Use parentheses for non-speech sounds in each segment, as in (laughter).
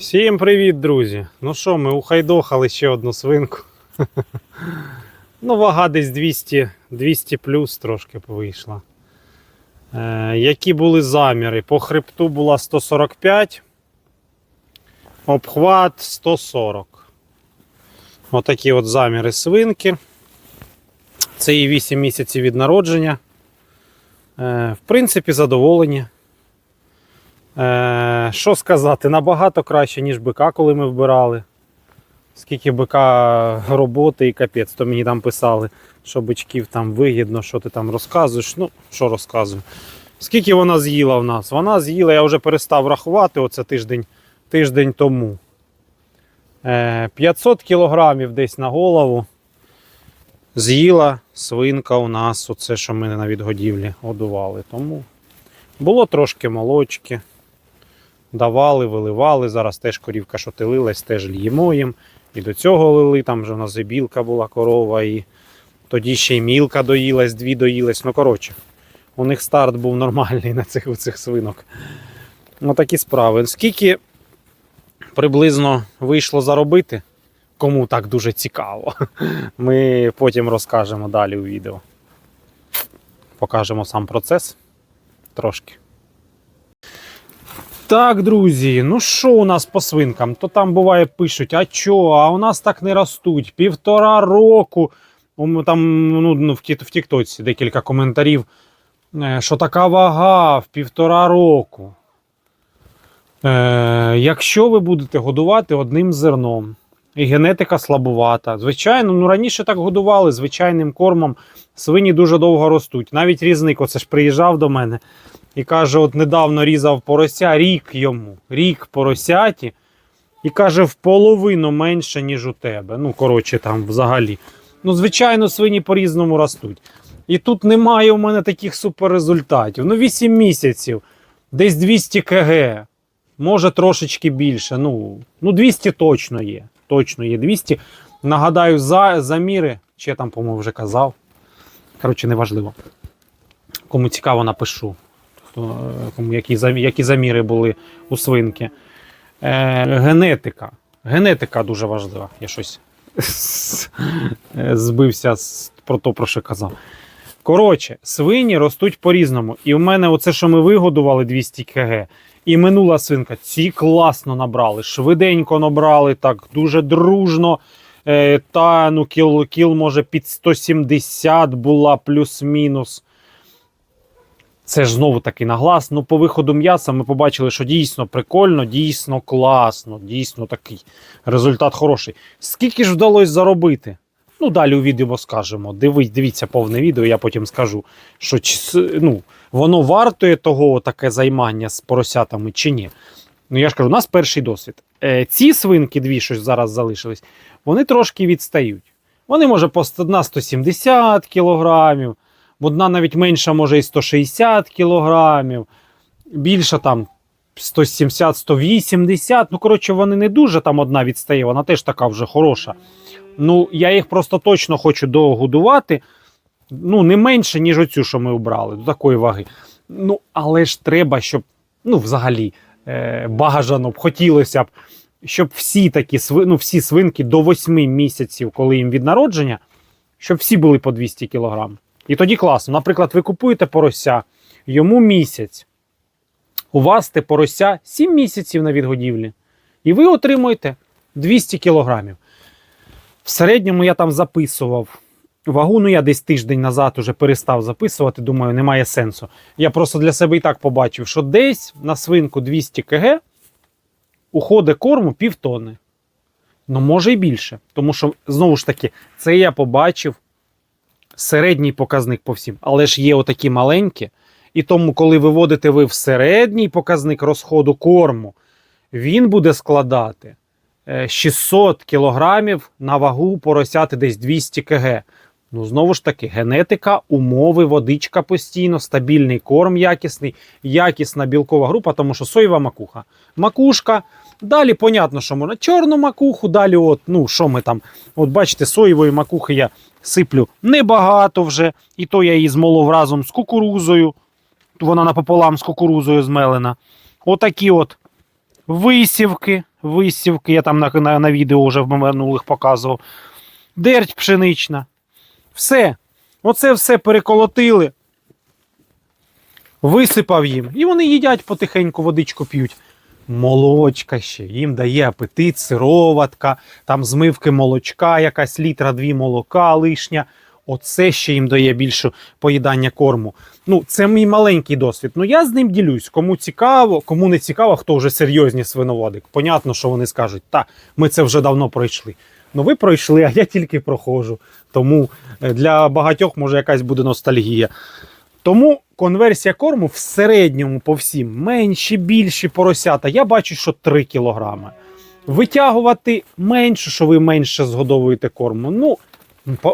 Всім привіт, друзі! Ну що, ми ухайдохали ще одну свинку. (laughs) ну, вага десь 200, 200 плюс трошки вийшла. Е, які були заміри? По хребту була 145, обхват 140. Отакі от заміри свинки. Це їй 8 місяців від народження. Е, в принципі, задоволені. Е, що сказати, набагато краще, ніж бика, коли ми вбирали. Скільки бика роботи і капець, то мені там писали, що бичків там вигідно, що ти там розказуєш. Ну, що розказую. Скільки вона з'їла в нас? Вона з'їла, я вже перестав рахувати оце тиждень, тиждень тому. Е, 500 кілограмів десь на голову. З'їла свинка у нас, оце, що ми на відгодівлі годували. Тому було трошки молочки. Давали, виливали. Зараз теж корівка, що тилилась, теж л'ємо їм. І до цього лили, там вже в нас і білка була корова, і тоді ще й мілка доїлась, дві доїлась. Ну, коротше, у них старт був нормальний на цих, у цих свинок. Ну, такі справи. Скільки приблизно вийшло заробити, кому так дуже цікаво, (laughs) ми потім розкажемо далі у відео. Покажемо сам процес трошки. Так, друзі, ну що у нас по свинкам? То там буває пишуть, а чо, а у нас так не ростуть. Півтора року. Там ну, ну, в, в Тіктоці декілька коментарів, е, що така вага в півтора року. Е, якщо ви будете годувати одним зерном, і генетика слабувата. Звичайно, ну раніше так годували звичайним кормом. Свині дуже довго ростуть. Навіть різник, оце ж приїжджав до мене і каже: от недавно різав порося, рік йому, рік поросяті, і каже, в половину менше, ніж у тебе. Ну, коротше, там взагалі. Ну, звичайно, свині по-різному ростуть. І тут немає у мене таких суперрезультатів. Ну, 8 місяців, десь 200 кг, може трошечки більше. Ну, ну 200 точно є. Точно є 200. Нагадаю, за, заміри, чи я там, по-моєму, вже казав. Коротше, неважливо. Кому цікаво, напишу хто, які, які заміри були у свинки. Е, генетика. Генетика дуже важлива. Я щось збився про то, про що казав. Коротше, свині ростуть по-різному. І в мене оце, що ми вигодували 200 кг, і минула свинка, ці класно набрали, швиденько набрали, так, дуже дружно. Е, та ну, кіл, кіл, може, під 170 була плюс-мінус. Це ж знову таки на глаз. Ну, по виходу м'яса ми побачили, що дійсно прикольно, дійсно класно, дійсно такий результат хороший. Скільки ж вдалося заробити? Ну, далі у відео скажемо. Диви, дивіться повне відео, я потім скажу, що ну, воно вартує того таке займання з поросятами чи ні. Ну, я ж кажу, у нас перший досвід. Е, ці свинки, дві, що зараз залишились, вони трошки відстають. Вони, може, по 100 170 кілограмів, одна навіть менша, може, і 160 кілограмів, більша там 170, 180. Ну, коротше, вони не дуже там одна відстає, вона теж така вже хороша. Ну, я їх просто точно хочу догодувати. Ну, не менше, ніж оцю, що ми обрали, до такої ваги. Ну, але ж треба, щоб, ну, взагалі, е, бажано б хотілося б, щоб всі такі ну, всі свинки до 8 місяців, коли їм від народження, щоб всі були по 200 кг. І тоді класно. Наприклад, ви купуєте порося, йому місяць. У вас те порося 7 місяців на відгодівлі. І ви отримуєте 200 кілограмів. В середньому я там записував вагу. Ну, я десь тиждень назад уже перестав записувати. Думаю, немає сенсу. Я просто для себе і так побачив, що десь на свинку 200 кг уходить корму півтони. Ну, може і більше. Тому що, знову ж таки, це я побачив середній показник по всім. Але ж є отакі маленькі. І тому, коли виводите ви в середній показник розходу корму, він буде складати е, 600 кілограмів на вагу поросяти десь 200 кг. Ну, знову ж таки, генетика, умови, водичка постійно, стабільний корм якісний, якісна білкова група, тому що соєва макуха. Макушка. Далі, понятно, що можна чорну макуху, далі, от, ну, що ми там, от бачите, соєвої макухи я сиплю небагато вже, і то я її змолов разом з кукурузою. Вона напополам з кукурузою змелена. Отакі от висівки висівки, я там на, на, на відео вже в минулих показував. Дерть пшенична. Все. Оце все переколотили. Висипав їм. І вони їдять потихеньку, водичку п'ють. Молочка ще. Їм дає апетит, сироватка, там змивки молочка, якась літра дві молока лишня. Оце ще їм дає більше поїдання корму. Ну, це мій маленький досвід. Ну я з ним ділюсь. Кому цікаво, кому не цікаво, хто вже серйозні свиноводи. Понятно, що вони скажуть, та ми це вже давно пройшли. Ну ви пройшли, а я тільки проходжу. Тому е, для багатьох може якась буде ностальгія. Тому конверсія корму в середньому по всім менші, більші поросята. Я бачу, що 3 кілограми. Витягувати менше, що ви менше згодовуєте корму. Ну,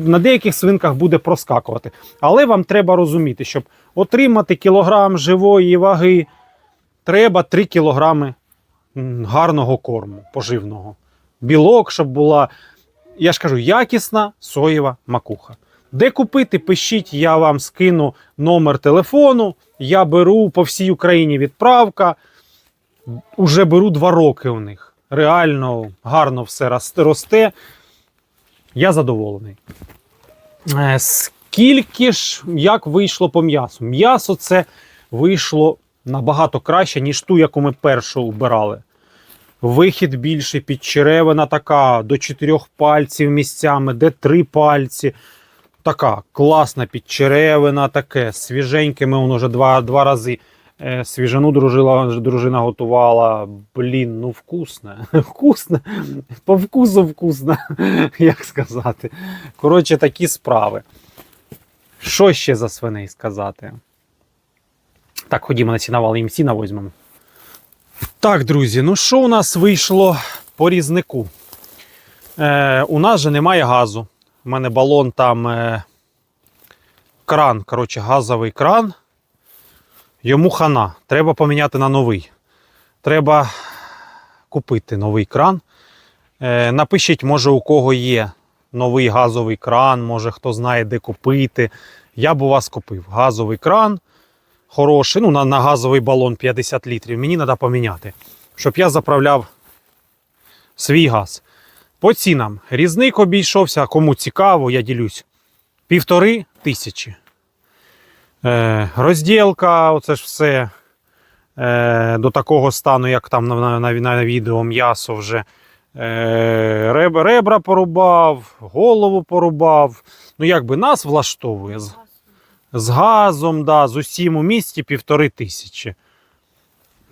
на деяких свинках буде проскакувати. Але вам треба розуміти, щоб отримати кілограм живої ваги, треба 3 кілограми гарного корму, поживного. Білок, щоб була, я ж кажу, якісна соєва макуха. Де купити, пишіть, я вам скину номер телефону. Я беру по всій Україні відправка. Уже беру два роки у них. Реально гарно все росте-. Я задоволений. Е, Скільки ж як вийшло по м'ясу? М'ясо це вийшло набагато краще, ніж ту, яку ми першу вбирали. Вихід більший, підчеревина така до чотирьох пальців місцями, де три пальці. Така класна підчеревина, таке свіженьке. Ми воно вже два, два рази е, свіжину дружила, дружина готувала. Блін, ну вкусне. (laughs) Вкусне. По вкусу вкусне, (laughs) як сказати. Коротше, такі справи. Що ще за свиней сказати? Так, ходімо на ціновал їм сіна візьмемо. Так, друзі, ну що у нас вийшло по різнику? Е, у нас же немає газу. У мене балон там е, кран, коротше, газовий кран. Йому хана. Треба поміняти на новий. Треба купити новий кран. Е, напишіть, може, у кого є новий газовий кран, може хто знає, де купити. Я б у вас купив газовий кран. Хороший, ну, на, на газовий балон 50 літрів. Мені треба поміняти, щоб я заправляв свій газ. По цінам. Різник обійшовся, кому цікаво, я ділюсь. Півтори тисячі. Е, розділка, оце ж все е, до такого стану, як там на, на, на, відео м'ясо вже. Е, реб, ребра порубав, голову порубав. Ну, якби нас влаштовує. З, з газом, да, з усім у місті півтори тисячі.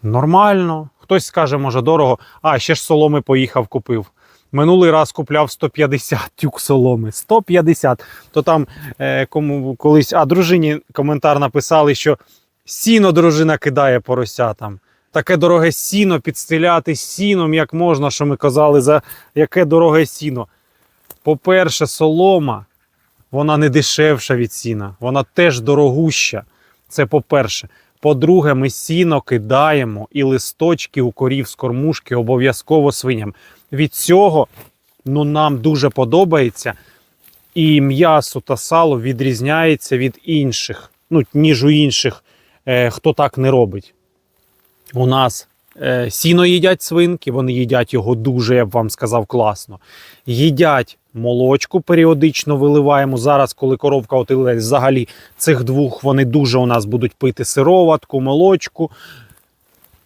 Нормально. Хтось скаже, може, дорого. А, ще ж соломи поїхав, купив. Минулий раз купляв 150 тюк соломи. 150. То там е, кому колись, а дружині коментар написали, що сіно дружина кидає поросятам. Таке дороге сіно підстеляти сіном, як можна, що ми казали, за яке дороге сіно. По-перше, солома, вона не дешевша від сіна, вона теж дорогуща. Це по-перше. По-друге, ми сіно кидаємо і листочки у корів з кормушки обов'язково свиням. Від цього ну, нам дуже подобається. І м'ясо та сало відрізняється від інших, ну, ніж у інших, е, хто так не робить. У нас сіно їдять свинки, вони їдять його дуже, я б вам сказав, класно. Їдять молочку, періодично виливаємо. Зараз, коли коровка отилась, взагалі цих двох вони дуже у нас будуть пити сироватку, молочку.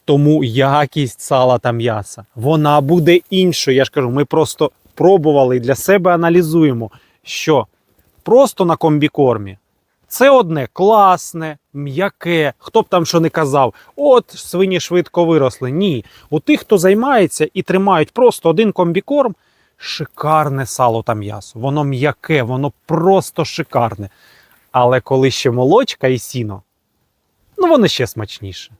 Тому якість сала та м'яса вона буде іншою. Я ж кажу, ми просто пробували і для себе аналізуємо, що просто на комбікормі це одне класне, м'яке. Хто б там що не казав, от свині швидко виросли. Ні. У тих, хто займається і тримають просто один комбікорм, шикарне сало та м'ясо. Воно м'яке, воно просто шикарне. Але коли ще молочка і сіно, ну воно ще смачніше.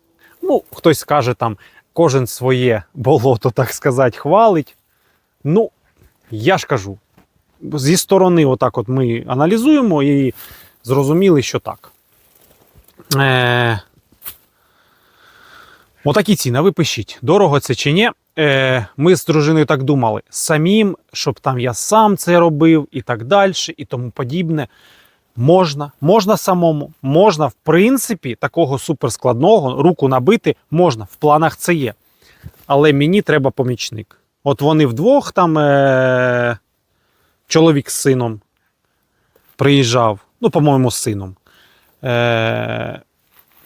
Ну, хтось скаже там, кожен своє болото, так сказати, хвалить. Ну, я ж кажу, зі сторони, отак от ми аналізуємо і зрозуміли, що так. Е... Отакі ціни, ви пишіть, дорого це чи ні. Е, Ми з дружиною так думали, самим, щоб там я сам це робив і так далі, і тому подібне. Можна, можна самому, можна, в принципі, такого суперскладного руку набити можна. В планах це є. але мені треба помічник. От вони вдвох там е- чоловік з сином приїжджав, ну, по-моєму, з сином. Е-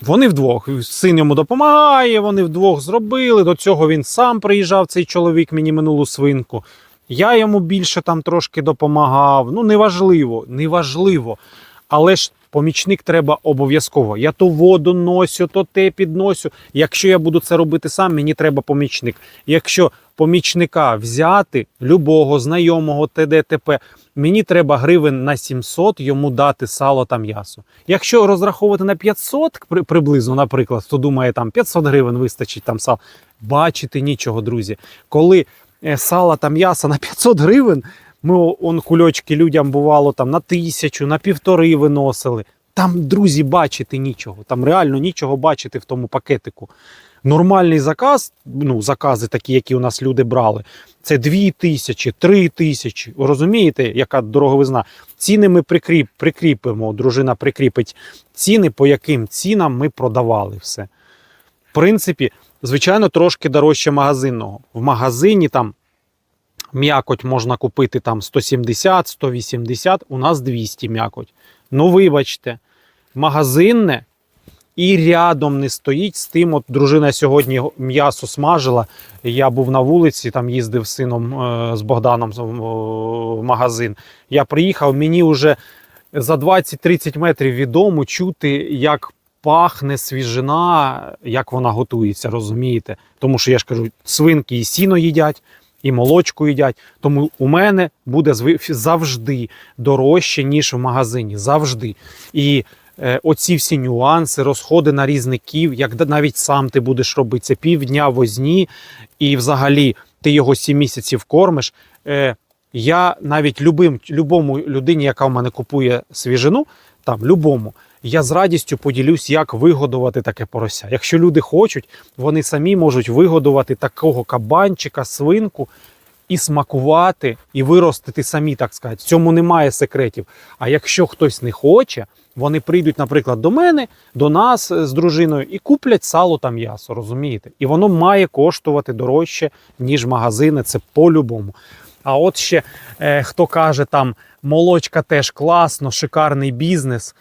вони вдвох. Син йому допомагає, вони вдвох зробили. До цього він сам приїжджав, цей чоловік мені минулу свинку. Я йому більше там трошки допомагав. Ну, неважливо, неважливо. Але ж помічник треба обов'язково. Я то воду носю, то те підносю. Якщо я буду це робити сам, мені треба помічник. Якщо помічника взяти, любого знайомого ТДТП, мені треба гривень на 700 йому дати сало та м'ясо. Якщо розраховувати на 500 при- приблизно, наприклад, хто думає, там 500 гривень вистачить там сал, бачити нічого, друзі. Коли е, сала та м'яса на 500 гривень, ми он кульочки людям бувало там на тисячу, на півтори виносили. Там, друзі, бачити нічого. Там реально нічого бачити в тому пакетику. Нормальний заказ, ну, закази такі, які у нас люди брали, це 2 тисячі, 3 тисячі. Розумієте, яка дороговизна? Ціни ми прикріп, прикріпимо, дружина прикріпить ціни, по яким цінам ми продавали все. В принципі, звичайно, трошки дорожче магазинного. В магазині там м'якоть можна купити там 170, 180, у нас 200 м'якоть. Ну, вибачте, магазинне і рядом не стоїть з тим. От дружина сьогодні м'ясо смажила. Я був на вулиці, там їздив з сином е, з Богданом в магазин. Я приїхав, мені вже за 20-30 метрів від чути, як пахне свіжина, як вона готується, розумієте? Тому що я ж кажу, свинки і сіно їдять, і молочку їдять. Тому у мене буде завжди дорожче, ніж в магазині. Завжди. І оці всі нюанси, розходи на різників, як навіть сам ти будеш робити це півдня возні, і взагалі ти його 7 місяців кормиш. Е, я навіть любим, любому людині, яка в мене купує свіжину, там любому, я з радістю поділюсь, як вигодувати таке порося. Якщо люди хочуть, вони самі можуть вигодувати такого кабанчика, свинку і смакувати, і виростити самі, так сказати. В цьому немає секретів. А якщо хтось не хоче, вони прийдуть, наприклад, до мене, до нас е, з дружиною і куплять сало та м'ясо, розумієте? І воно має коштувати дорожче, ніж магазини. Це по-любому. А от ще е, хто каже, там молочка теж класно, шикарний бізнес.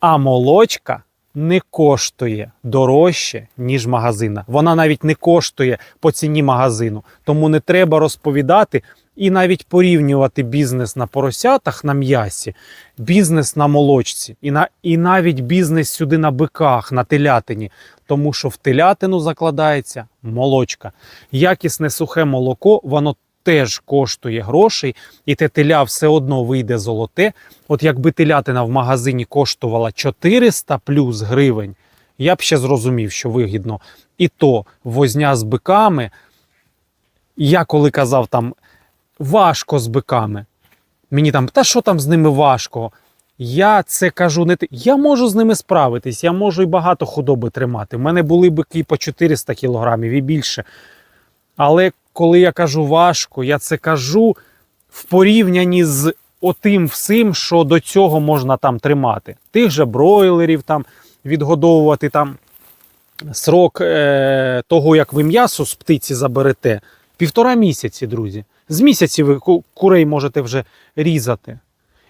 А молочка не коштує дорожче, ніж магазина. Вона навіть не коштує по ціні магазину. Тому не треба розповідати і навіть порівнювати бізнес на поросятах на м'ясі, бізнес на молочці, і, на, і навіть бізнес сюди на биках, на телятині. Тому що в телятину закладається молочка. Якісне сухе молоко, воно теж коштує грошей, і те теля все одно вийде золоте. От якби телятина в магазині коштувала 400 плюс гривень, я б ще зрозумів, що вигідно. І то возня з биками. Я коли казав там важко з биками, мені там, та що там з ними важко? Я це кажу не ти. Я можу з ними справитись, я можу і багато худоби тримати. У мене були бики по 400 кілограмів і більше. Але коли я кажу важко, я це кажу в порівнянні з отим всім, що до цього можна там тримати. Тих же бройлерів там відгодовувати там срок е, того, як ви м'ясо з птиці заберете, півтора місяці, друзі. З місяці ви курей можете вже різати.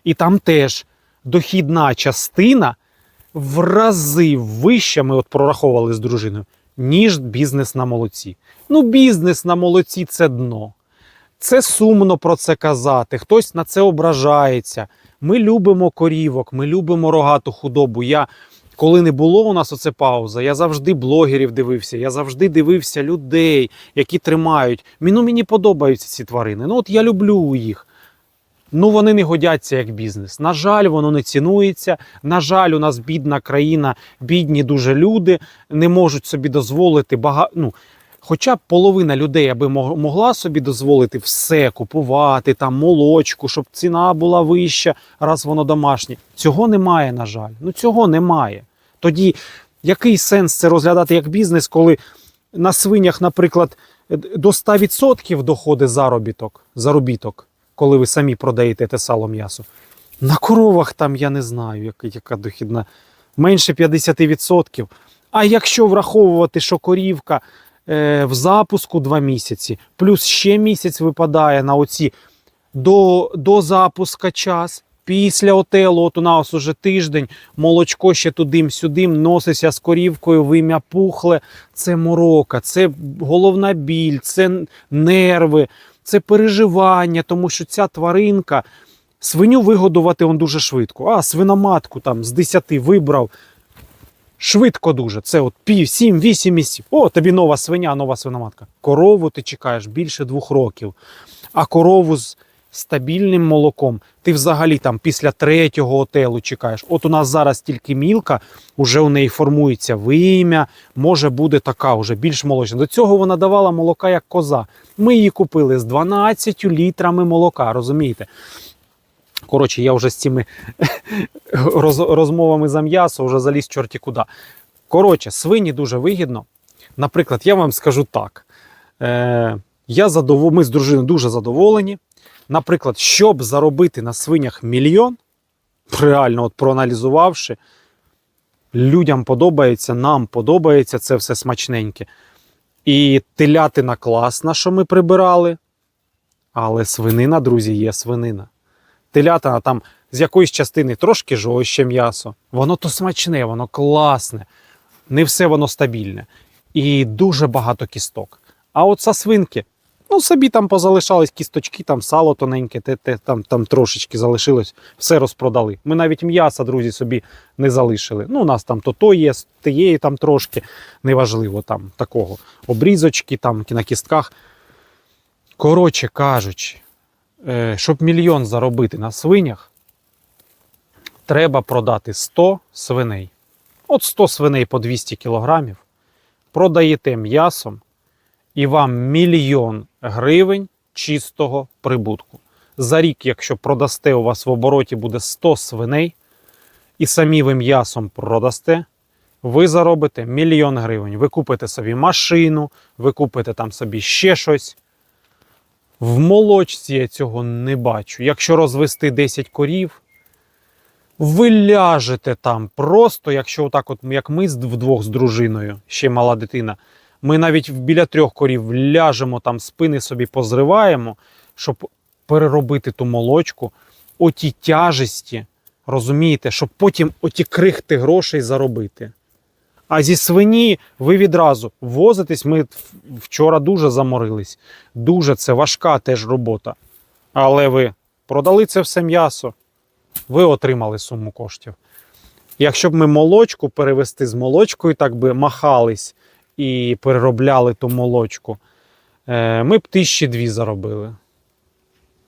І там теж дохідна частина в рази вища, ми от прораховували з дружиною, ніж бізнес на молоці. Ну, бізнес на молоці це дно. Це сумно про це казати. Хтось на це ображається. Ми любимо корівок, ми любимо рогату худобу. Я, коли не було у нас оце пауза, я завжди блогерів дивився, я завжди дивився людей, які тримають. Ну, мені подобаються ці тварини. Ну, от я люблю їх. Ну, вони не годяться як бізнес. На жаль, воно не цінується. На жаль, у нас бідна країна, бідні дуже люди не можуть собі дозволити багато. Ну, Хоча б половина людей, аби могла собі дозволити все купувати, там молочку, щоб ціна була вища, раз воно домашнє. Цього немає, на жаль. Ну цього немає. Тоді який сенс це розглядати як бізнес, коли на свинях, наприклад, до 100% доходить заробіток, заробіток, коли ви самі продаєте те сало м'ясо. На коровах там я не знаю, яка, дохідна. Менше 50%. А якщо враховувати, що корівка е, в запуску 2 місяці, плюс ще місяць випадає на оці до, до запуска час. Після отелу, от у нас уже тиждень, молочко ще тудим-сюдим, носиться з корівкою, вим'я пухле. Це морока, це головна біль, це нерви, це переживання, тому що ця тваринка, свиню вигодувати он дуже швидко. А свиноматку там з 10 вибрав. Швидко дуже. Це от пів, 7-8 місяців. О, тобі нова свиня, нова свиноматка. Корову ти чекаєш більше двох років. А корову з стабільним молоком ти взагалі там після третього отелу чекаєш. От у нас зараз тільки мілка, уже у неї формується вим'я, може буде така вже більш молочна. До цього вона давала молока як коза. Ми її купили з 12 літрами молока, розумієте? Коротше, я вже з цими (laughs) роз, розмовами за м'ясо вже заліз чорті куди. Коротше, свині дуже вигідно. Наприклад, я вам скажу так. Е, я задов... Ми з дружиною дуже задоволені. Наприклад, щоб заробити на свинях мільйон, реально от проаналізувавши, людям подобається, нам подобається це все смачненьке. І телятина класна, що ми прибирали. Але свинина, друзі, є свинина. Телятина там з якоїсь частини трошки жорстче м'ясо. Воно то смачне, воно класне. Не все воно стабільне. І дуже багато кісток. А от са свинки, ну собі там позалишались кісточки, там сало тоненьке, те, те, там, там трошечки залишилось, все розпродали. Ми навіть м'яса, друзі, собі не залишили. Ну, у нас там то то є, те є там трошки, неважливо там такого. Обрізочки там на кістках. Коротше кажучи, е, щоб мільйон заробити на свинях, треба продати 100 свиней. От 100 свиней по 200 кілограмів. Продаєте м'ясом, і вам мільйон гривень чистого прибутку. За рік, якщо продасте, у вас в обороті буде 100 свиней, і самі ви м'ясом продасте, ви заробите мільйон гривень. Ви купите собі машину, ви купите там собі ще щось. В молочці я цього не бачу. Якщо розвести 10 корів, ви ляжете там просто, якщо отак, от як ми вдвох з дружиною, ще мала дитина. Ми навіть біля трьох корів ляжемо там, спини собі позриваємо, щоб переробити ту молочку, оті тяжесті, розумієте, щоб потім оті крихти грошей заробити. А зі свині ви відразу возитесь. Ми вчора дуже заморились. Дуже це важка теж робота. Але ви продали це все м'ясо, ви отримали суму коштів. Якщо б ми молочку перевести з молочкою, так би махались і переробляли ту молочку, е, ми б тисячі дві заробили.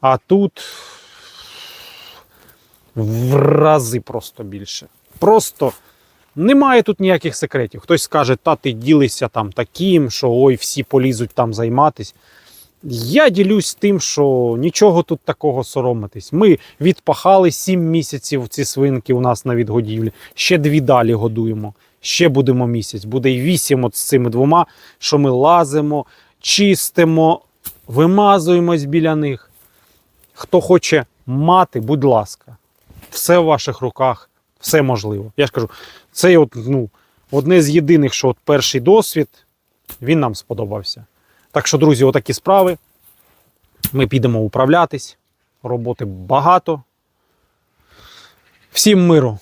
А тут в рази просто більше. Просто немає тут ніяких секретів. Хтось скаже, та ти ділися там таким, що ой, всі полізуть там займатись. Я ділюсь тим, що нічого тут такого соромитись. Ми відпахали 7 місяців ці свинки у нас на відгодівлі. Ще дві далі годуємо. Ще будемо місяць. Буде і 8 от з цими двома, що ми лазимо, чистимо, вимазуємось біля них. Хто хоче мати, будь ласка, все в ваших руках, все можливо. Я ж кажу, це от, ну, одне з єдиних, що от перший досвід, він нам сподобався. Так що, друзі, отакі справи. Ми підемо управлятись. Роботи багато. Всім миру!